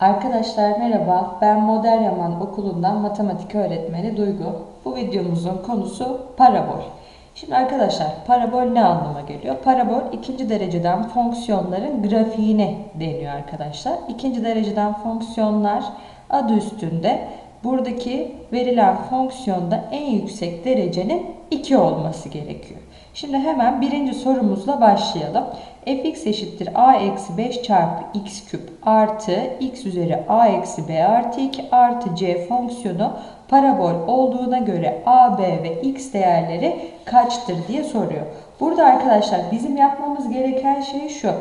Arkadaşlar merhaba, ben Modern Yaman Okulu'ndan matematik öğretmeni Duygu. Bu videomuzun konusu parabol. Şimdi arkadaşlar parabol ne anlama geliyor? Parabol ikinci dereceden fonksiyonların grafiğine deniyor arkadaşlar. İkinci dereceden fonksiyonlar adı üstünde buradaki verilen fonksiyonda en yüksek derecenin 2 olması gerekiyor. Şimdi hemen birinci sorumuzla başlayalım. fx eşittir a eksi 5 çarpı x küp artı x üzeri a eksi b artı 2 artı c fonksiyonu parabol olduğuna göre a, b ve x değerleri kaçtır diye soruyor. Burada arkadaşlar bizim yapmamız gereken şey şu.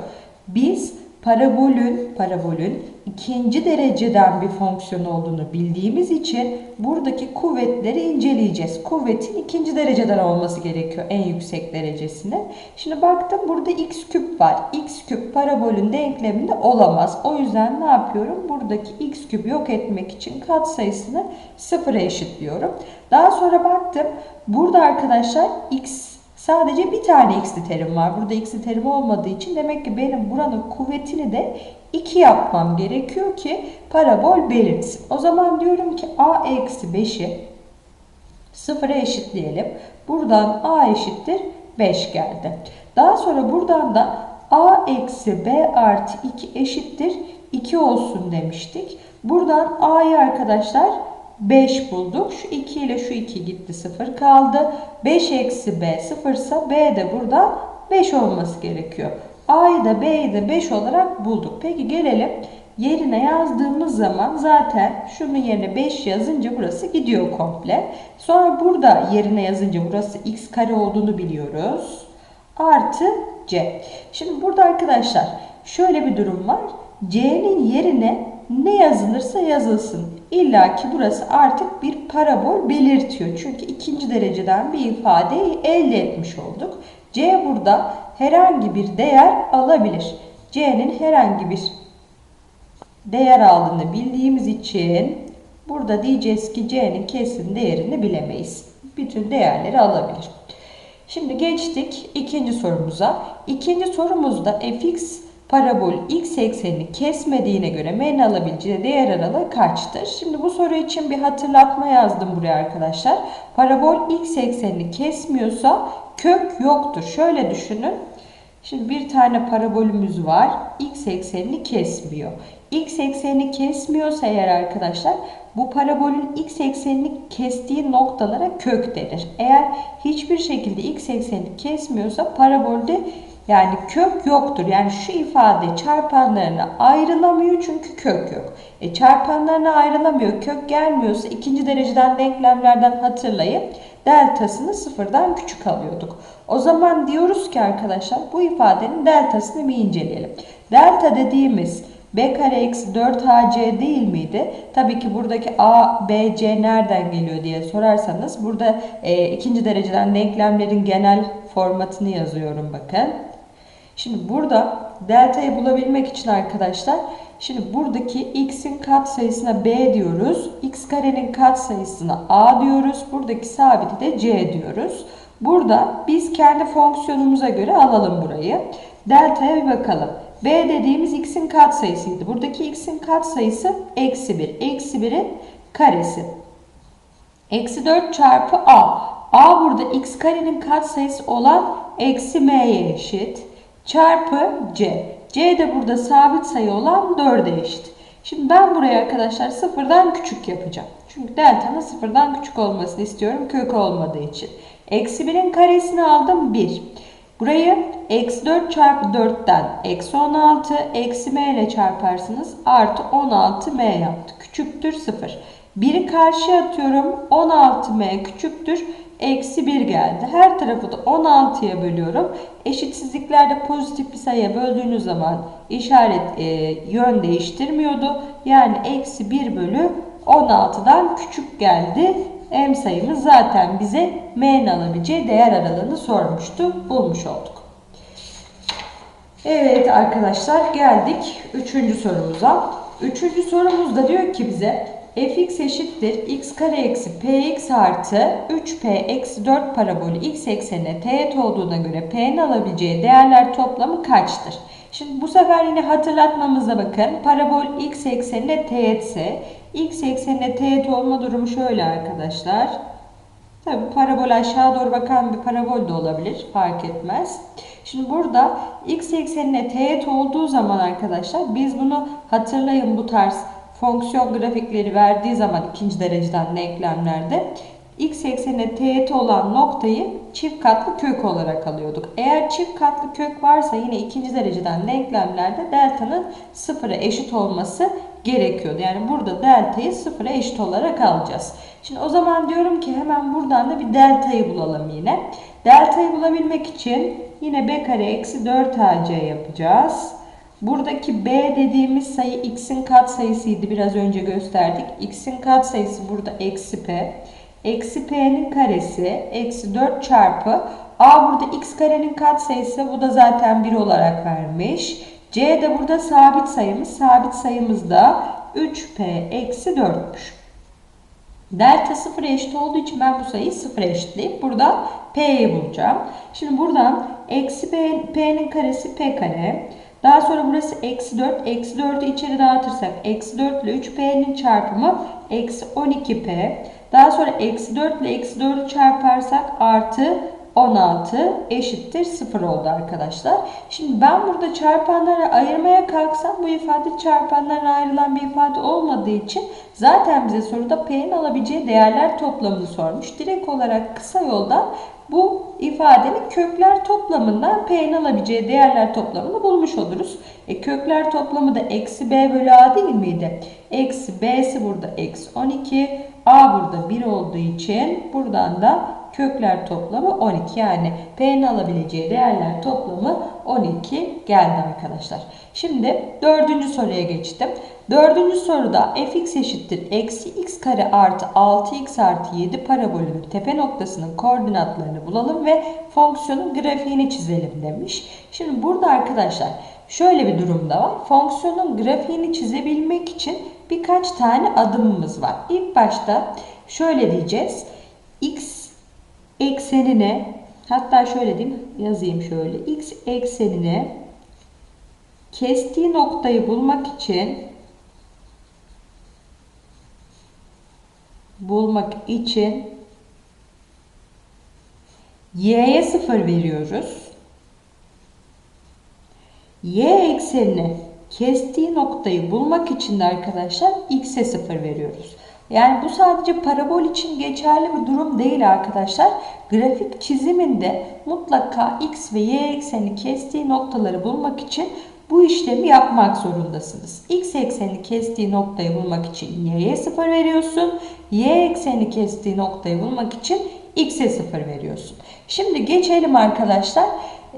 Biz parabolün parabolün ikinci dereceden bir fonksiyon olduğunu bildiğimiz için buradaki kuvvetleri inceleyeceğiz. Kuvvetin ikinci dereceden olması gerekiyor en yüksek derecesine. Şimdi baktım burada x küp var. x küp parabolün denkleminde olamaz. O yüzden ne yapıyorum? Buradaki x küp yok etmek için katsayısını sıfıra eşitliyorum. Daha sonra baktım. Burada arkadaşlar x Sadece bir tane x'li terim var. Burada x'li terim olmadığı için demek ki benim buranın kuvvetini de 2 yapmam gerekiyor ki parabol belirtsin. O zaman diyorum ki a eksi 5'i sıfıra eşitleyelim. Buradan a eşittir 5 geldi. Daha sonra buradan da a eksi b artı 2 eşittir 2 olsun demiştik. Buradan a'yı arkadaşlar 5 bulduk. Şu 2 ile şu 2 gitti 0 kaldı. 5 eksi b 0 ise b de burada 5 olması gerekiyor. A'yı da B'yi de 5 olarak bulduk. Peki gelelim yerine yazdığımız zaman zaten şunun yerine 5 yazınca burası gidiyor komple. Sonra burada yerine yazınca burası x kare olduğunu biliyoruz. Artı c. Şimdi burada arkadaşlar şöyle bir durum var. c'nin yerine ne yazılırsa yazılsın. İlla ki burası artık bir parabol belirtiyor. Çünkü ikinci dereceden bir ifadeyi elde etmiş olduk. C burada herhangi bir değer alabilir. C'nin herhangi bir değer aldığını bildiğimiz için burada diyeceğiz ki C'nin kesin değerini bilemeyiz. Bütün değerleri alabilir. Şimdi geçtik ikinci sorumuza. İkinci sorumuzda fx parabol x eksenini kesmediğine göre m'nin alabileceği değer aralığı kaçtır? Şimdi bu soru için bir hatırlatma yazdım buraya arkadaşlar. Parabol x eksenini kesmiyorsa kök yoktur. Şöyle düşünün. Şimdi bir tane parabolümüz var. X eksenini kesmiyor. X eksenini kesmiyorsa eğer arkadaşlar bu parabolün x eksenini kestiği noktalara kök denir. Eğer hiçbir şekilde x eksenini kesmiyorsa parabolde yani kök yoktur. Yani şu ifade çarpanlarına ayrılamıyor çünkü kök yok. E çarpanlarına ayrılamıyor, kök gelmiyorsa ikinci dereceden denklemlerden hatırlayıp deltasını sıfırdan küçük alıyorduk. O zaman diyoruz ki arkadaşlar bu ifadenin deltasını bir inceleyelim. Delta dediğimiz b kare eksi 4ac değil miydi? Tabii ki buradaki a, b, c nereden geliyor diye sorarsanız burada e, ikinci dereceden denklemlerin genel formatını yazıyorum bakın. Şimdi burada delta'yı bulabilmek için arkadaşlar şimdi buradaki x'in katsayısına b diyoruz. x karenin katsayısına a diyoruz. Buradaki sabiti de c diyoruz. Burada biz kendi fonksiyonumuza göre alalım burayı. Delta'ya bir bakalım. b dediğimiz x'in katsayısıydı. Buradaki x'in katsayısı eksi 1. Eksi 1'in karesi. Eksi 4 çarpı a. a burada x karenin katsayısı olan eksi m'ye eşit çarpı c. c de burada sabit sayı olan 4'e eşit. Şimdi ben buraya arkadaşlar sıfırdan küçük yapacağım. Çünkü delta'nın sıfırdan küçük olmasını istiyorum kök olmadığı için. Eksi 1'in karesini aldım 1. Burayı eksi 4 çarpı 4'ten eksi 16 eksi m ile çarparsınız artı 16m yaptı. Küçüktür 0. 1'i karşıya atıyorum 16m küçüktür eksi 1 geldi. Her tarafı da 16'ya bölüyorum. Eşitsizliklerde pozitif bir sayıya böldüğünüz zaman işaret e, yön değiştirmiyordu. Yani eksi 1 bölü 16'dan küçük geldi. M sayımız zaten bize M'nin alabileceği değer aralığını sormuştu. Bulmuş olduk. Evet arkadaşlar geldik 3. sorumuza. Üçüncü sorumuzda diyor ki bize fx eşittir x kare eksi px artı 3p eksi 4 parabolü x eksenine teğet olduğuna göre p'nin alabileceği değerler toplamı kaçtır? Şimdi bu sefer yine hatırlatmamıza bakın. Parabol x eksenine teğetse x eksenine teğet olma durumu şöyle arkadaşlar. Tabi parabol aşağı doğru bakan bir parabol de olabilir. Fark etmez. Şimdi burada x eksenine teğet olduğu zaman arkadaşlar biz bunu hatırlayın bu tarz fonksiyon grafikleri verdiği zaman ikinci dereceden denklemlerde x eksenine teğet olan noktayı çift katlı kök olarak alıyorduk. Eğer çift katlı kök varsa yine ikinci dereceden denklemlerde delta'nın sıfıra eşit olması gerekiyordu. Yani burada delta'yı sıfıra eşit olarak alacağız. Şimdi o zaman diyorum ki hemen buradan da bir delta'yı bulalım yine. Delta'yı bulabilmek için yine b kare eksi 4ac yapacağız. Buradaki b dediğimiz sayı x'in katsayısıydı. Biraz önce gösterdik. x'in katsayısı burada eksi p. Eksi p'nin karesi eksi 4 çarpı a burada x karenin katsayısı bu da zaten 1 olarak vermiş. c de burada sabit sayımız. Sabit sayımız da 3p eksi 4'müş. Delta 0'a eşit olduğu için ben bu sayıyı 0'a eşitleyip burada p'yi bulacağım. Şimdi buradan eksi p'nin karesi p kare. Daha sonra burası eksi 4. Eksi 4'ü içeri dağıtırsak eksi 4 ile 3p'nin çarpımı eksi 12p. Daha sonra eksi 4 ile eksi 4'ü çarparsak artı 16 eşittir 0 oldu arkadaşlar. Şimdi ben burada çarpanları ayırmaya kalksam bu ifade çarpanlara ayrılan bir ifade olmadığı için zaten bize soruda p'nin alabileceği değerler toplamını sormuş. Direkt olarak kısa yoldan bu ifadenin kökler toplamından p'nin alabileceği değerler toplamını bulmuş oluruz. E, kökler toplamı da eksi b bölü a değil miydi? Eksi b'si burada eksi 12. a burada 1 olduğu için buradan da kökler toplamı 12. Yani p'nin alabileceği değerler toplamı 12 geldi arkadaşlar. Şimdi dördüncü soruya geçtim. Dördüncü soruda fx eşittir eksi x kare artı 6x artı 7 parabolünün tepe noktasının koordinatlarını bulalım ve fonksiyonun grafiğini çizelim demiş. Şimdi burada arkadaşlar şöyle bir durumda var. Fonksiyonun grafiğini çizebilmek için birkaç tane adımımız var. İlk başta şöyle diyeceğiz. x eksenine hatta şöyle diyeyim yazayım şöyle. x eksenine kestiği noktayı bulmak için bulmak için y'ye 0 veriyoruz. y eksenine kestiği noktayı bulmak için de arkadaşlar x'e 0 veriyoruz. Yani bu sadece parabol için geçerli bir durum değil arkadaşlar. Grafik çiziminde mutlaka x ve y ekseni kestiği noktaları bulmak için bu işlemi yapmak zorundasınız. X ekseni kestiği noktayı bulmak için y'ye 0 veriyorsun. Y ekseni kestiği noktayı bulmak için x'e 0 veriyorsun. Şimdi geçelim arkadaşlar.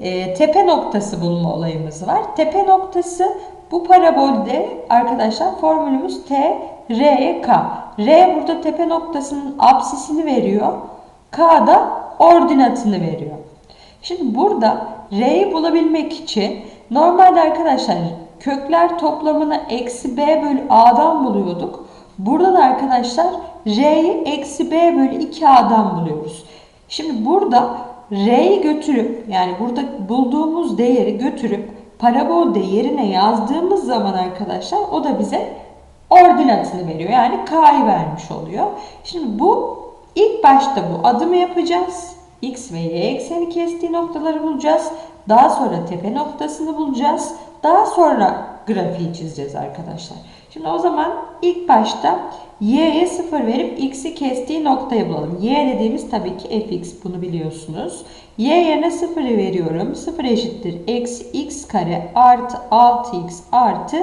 E, tepe noktası bulma olayımız var. Tepe noktası bu parabolde arkadaşlar formülümüz t, r'ye k. R burada tepe noktasının apsisini veriyor. K da ordinatını veriyor. Şimdi burada R'yi bulabilmek için normalde arkadaşlar kökler toplamını eksi B bölü A'dan buluyorduk. Burada da arkadaşlar R'yi eksi B bölü 2A'dan buluyoruz. Şimdi burada R'yi götürüp yani burada bulduğumuz değeri götürüp parabolde yerine yazdığımız zaman arkadaşlar o da bize ordinatını veriyor. Yani K'yı vermiş oluyor. Şimdi bu ilk başta bu adımı yapacağız. X ve Y ekseni kestiği noktaları bulacağız. Daha sonra tepe noktasını bulacağız. Daha sonra grafiği çizeceğiz arkadaşlar. Şimdi o zaman ilk başta y'ye 0 verip x'i kestiği noktayı bulalım. y dediğimiz tabii ki fx bunu biliyorsunuz. y yerine 0 veriyorum. 0 eşittir eksi x kare artı 6x artı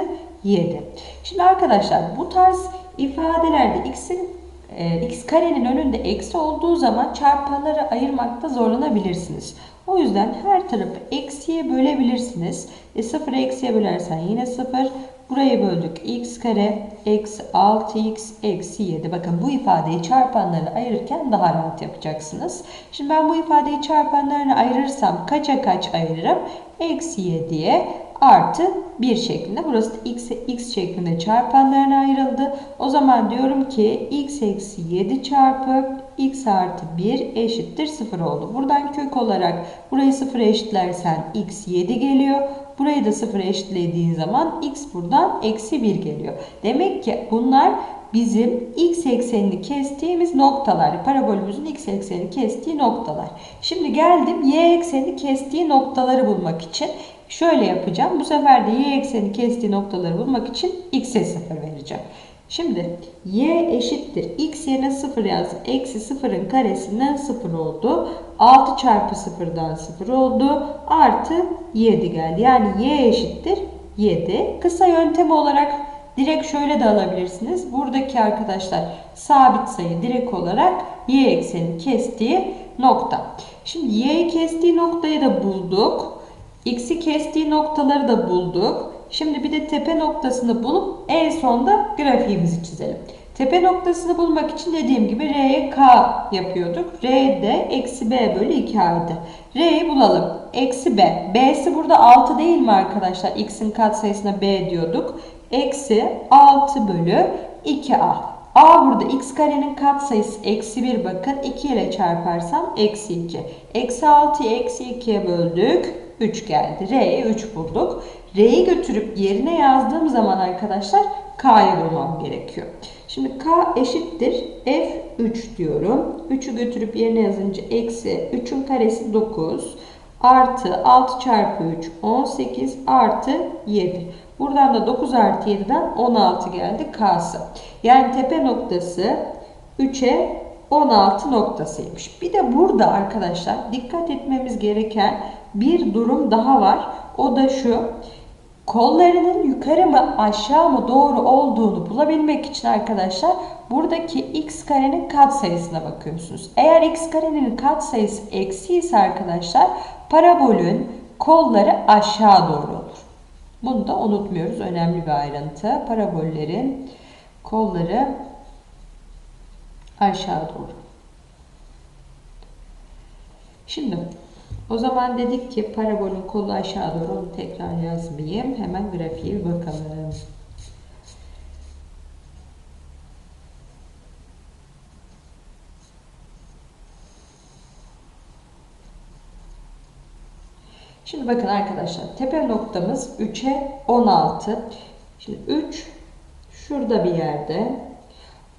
7. Şimdi arkadaşlar bu tarz ifadelerde x'in e, x karenin önünde eksi olduğu zaman çarpanları ayırmakta zorlanabilirsiniz. O yüzden her tarafı eksiye bölebilirsiniz. E, 0'ı eksiye bölersen yine 0. Burayı böldük. x kare eksi 6x eksi 7. Bakın bu ifadeyi çarpanlarını ayırırken daha rahat yapacaksınız. Şimdi ben bu ifadeyi çarpanlarını ayırırsam kaça kaç ayırırım? Eksi 7'ye artı 1 şeklinde. Burası da x, x şeklinde çarpanlarına ayrıldı. O zaman diyorum ki x eksi 7 çarpı x artı 1 eşittir 0 oldu. Buradan kök olarak burayı 0 eşitlersen x 7 geliyor. Burayı da 0 eşitlediğin zaman x buradan eksi 1 geliyor. Demek ki bunlar bizim x eksenini kestiğimiz noktalar. Parabolümüzün x eksenini kestiği noktalar. Şimdi geldim y eksenini kestiği noktaları bulmak için. Şöyle yapacağım. Bu sefer de y eksenini kestiği noktaları bulmak için x'e 0 vereceğim. Şimdi y eşittir. x yerine 0 yazdım. Eksi 0'ın karesinden 0 oldu. 6 çarpı 0'dan 0 oldu. Artı 7 geldi. Yani y eşittir 7. Kısa yöntemi olarak direkt şöyle de alabilirsiniz. Buradaki arkadaşlar sabit sayı direkt olarak y ekseni kestiği nokta. Şimdi y'yi kestiği noktayı da bulduk. X'i kestiği noktaları da bulduk. Şimdi bir de tepe noktasını bulup en sonda grafiğimizi çizelim. Tepe noktasını bulmak için dediğim gibi R'ye K yapıyorduk. R de eksi B bölü 2A'ydı. R'yi bulalım. Eksi B. B'si burada 6 değil mi arkadaşlar? X'in katsayısına B diyorduk. Eksi 6 bölü 2A. A burada x karenin katsayısı eksi 1 bakın. 2 ile çarparsam eksi 2. Eksi 6'yı eksi 2'ye böldük. 3 geldi. R'ye 3 bulduk. R'yi götürüp yerine yazdığım zaman arkadaşlar K'yı bulmam gerekiyor. Şimdi K eşittir F3 diyorum. 3'ü götürüp yerine yazınca eksi 3'ün karesi 9 artı 6 çarpı 3 18 artı 7. Buradan da 9 artı 7'den 16 geldi K'sı. Yani tepe noktası 3'e 16 noktasıymış. Bir de burada arkadaşlar dikkat etmemiz gereken bir durum daha var. O da şu. Kollarının yukarı mı aşağı mı doğru olduğunu bulabilmek için arkadaşlar buradaki x karenin katsayısına bakıyorsunuz. Eğer x karenin katsayısı eksi ise arkadaşlar parabolün kolları aşağı doğru olur. Bunu da unutmuyoruz. Önemli bir ayrıntı. Parabollerin kolları aşağı doğru. Şimdi o zaman dedik ki parabolün kolu aşağı doğru onu tekrar yazmayayım. Hemen grafiğe bakalım. Şimdi bakın arkadaşlar tepe noktamız 3'e 16. Şimdi 3 şurada bir yerde.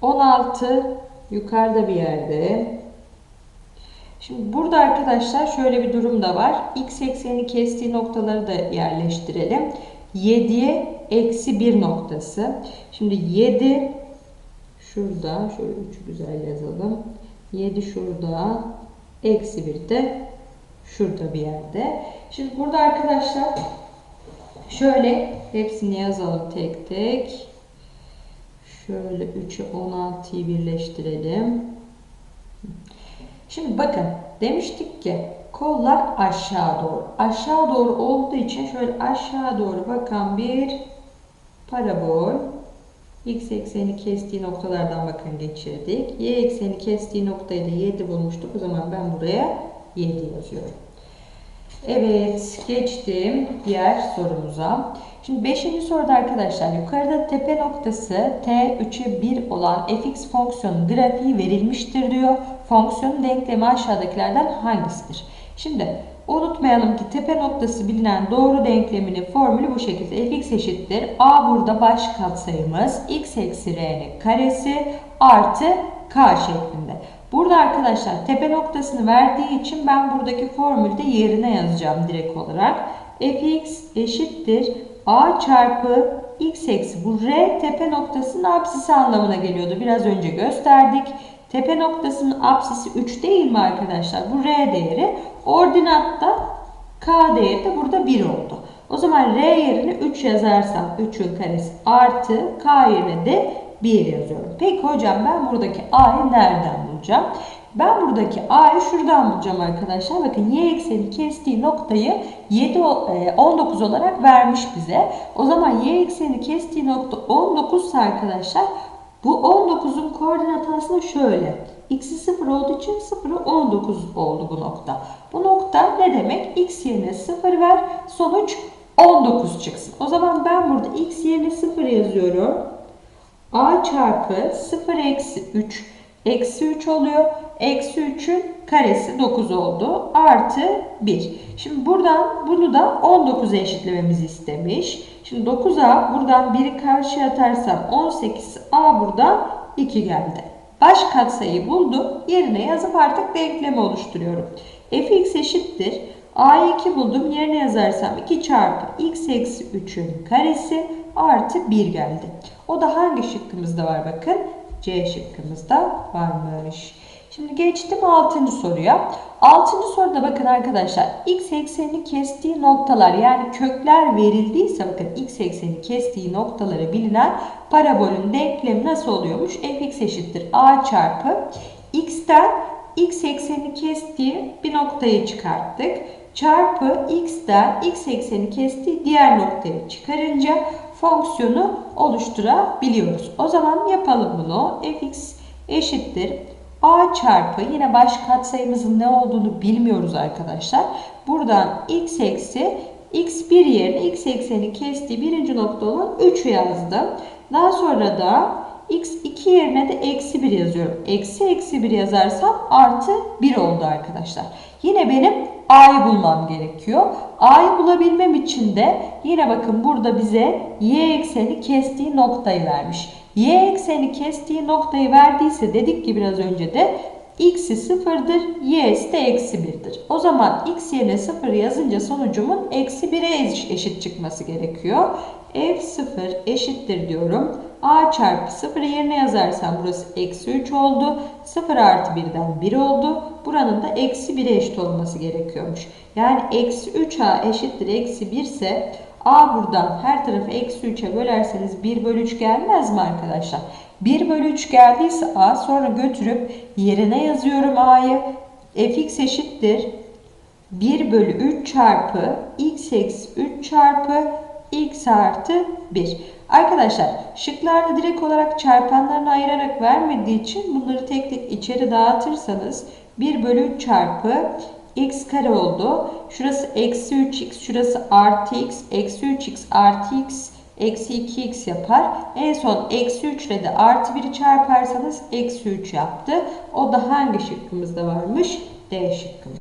16 yukarıda bir yerde. Şimdi burada arkadaşlar şöyle bir durum da var. X ekseni kestiği noktaları da yerleştirelim. 7'ye eksi 1 noktası. Şimdi 7 şurada. Şöyle 3'ü güzel yazalım. 7 şurada. Eksi 1 de şurada bir yerde. Şimdi burada arkadaşlar şöyle hepsini yazalım tek tek. Şöyle 3'ü 16'yı birleştirelim. Şimdi bakın demiştik ki kollar aşağı doğru. Aşağı doğru olduğu için şöyle aşağı doğru bakan bir parabol. X ekseni kestiği noktalardan bakın geçirdik. Y ekseni kestiği noktayı da 7 bulmuştuk. O zaman ben buraya 7 yazıyorum. Evet geçtim diğer sorumuza. Şimdi 5. soruda arkadaşlar yukarıda tepe noktası t3'e 1 olan fx fonksiyonun grafiği verilmiştir diyor. Fonksiyonun denklemi aşağıdakilerden hangisidir? Şimdi unutmayalım ki tepe noktası bilinen doğru denkleminin formülü bu şekilde. fx eşittir. a burada baş katsayımız x eksi r'nin karesi artı k şeklinde. Burada arkadaşlar tepe noktasını verdiği için ben buradaki formülde yerine yazacağım direkt olarak. fx eşittir a çarpı x eksi bu r tepe noktasının apsisi anlamına geliyordu. Biraz önce gösterdik. Tepe noktasının apsisi 3 değil mi arkadaşlar? Bu r değeri. Ordinatta k değeri de burada 1 oldu. O zaman r yerine 3 yazarsam 3'ün karesi artı k yerine de 1 yazıyorum. Peki hocam ben buradaki a'yı nereden bulacağım? Ben buradaki a'yı şuradan bulacağım arkadaşlar. Bakın y ekseni kestiği noktayı 7 19 e, olarak vermiş bize. O zaman y ekseni kestiği nokta 19 ise arkadaşlar bu 19'un koordinatı aslında şöyle. X'i 0 olduğu için 0'ı 19 oldu bu nokta. Bu nokta ne demek? X yerine 0 ver. Sonuç 19 çıksın. O zaman ben burada x yerine 0 yazıyorum. a çarpı 0 eksi 3 eksi 3 oluyor. Eksi 3'ün karesi 9 oldu. Artı 1. Şimdi buradan bunu da 19'a eşitlememizi istemiş. Şimdi 9a buradan 1'i karşıya atarsam 18 a buradan 2 geldi. Baş katsayıyı buldum. Yerine yazıp artık denklemi oluşturuyorum. fx eşittir. a'yı 2 buldum. Yerine yazarsam 2 çarpı x eksi 3'ün karesi artı 1 geldi. O da hangi şıkkımızda var bakın? C şıkkımızda varmış. Şimdi geçtim 6. soruya. 6. soruda bakın arkadaşlar x eksenini kestiği noktalar yani kökler verildiyse bakın x eksenini kestiği noktaları bilinen parabolün denklemi nasıl oluyormuş? fx eşittir a çarpı x'ten x eksenini kestiği bir noktayı çıkarttık. Çarpı x'ten x ekseni kestiği diğer noktayı çıkarınca fonksiyonu oluşturabiliyoruz. O zaman yapalım bunu. fx eşittir a çarpı yine baş katsayımızın ne olduğunu bilmiyoruz arkadaşlar. Buradan x eksi x1 yerine x ekseni kestiği birinci nokta olan 3'ü yazdım. Daha sonra da x2 yerine de eksi 1 yazıyorum. Eksi eksi 1 yazarsam artı 1 oldu arkadaşlar. Yine benim a'yı bulmam gerekiyor. A'yı bulabilmem için de yine bakın burada bize y ekseni kestiği noktayı vermiş. Y ekseni kestiği noktayı verdiyse dedik ki biraz önce de x'i sıfırdır, y'si de eksi 1'dir. O zaman x yerine 0 yazınca sonucumun eksi 1'e eşit çıkması gerekiyor. f0 eşittir diyorum. a çarpı 0 yerine yazarsam burası eksi 3 oldu. 0 artı 1'den 1 oldu. Buranın da eksi 1'e eşit olması gerekiyormuş. Yani eksi 3a eşittir eksi 1 ise a buradan her tarafı eksi 3'e bölerseniz 1 bölü 3 gelmez mi arkadaşlar? 1 bölü 3 geldiyse a sonra götürüp yerine yazıyorum a'yı. fx eşittir 1 bölü 3 çarpı x eksi 3 çarpı x artı 1. Arkadaşlar şıklarda direkt olarak çarpanlarını ayırarak vermediği için bunları tek tek içeri dağıtırsanız 1 bölü 3 çarpı x kare oldu. Şurası eksi 3x, şurası artı x, eksi 3x artı x, eksi 2x yapar. En son eksi 3 ile de artı 1'i çarparsanız eksi 3 yaptı. O da hangi şıkkımızda varmış? D şıkkımız.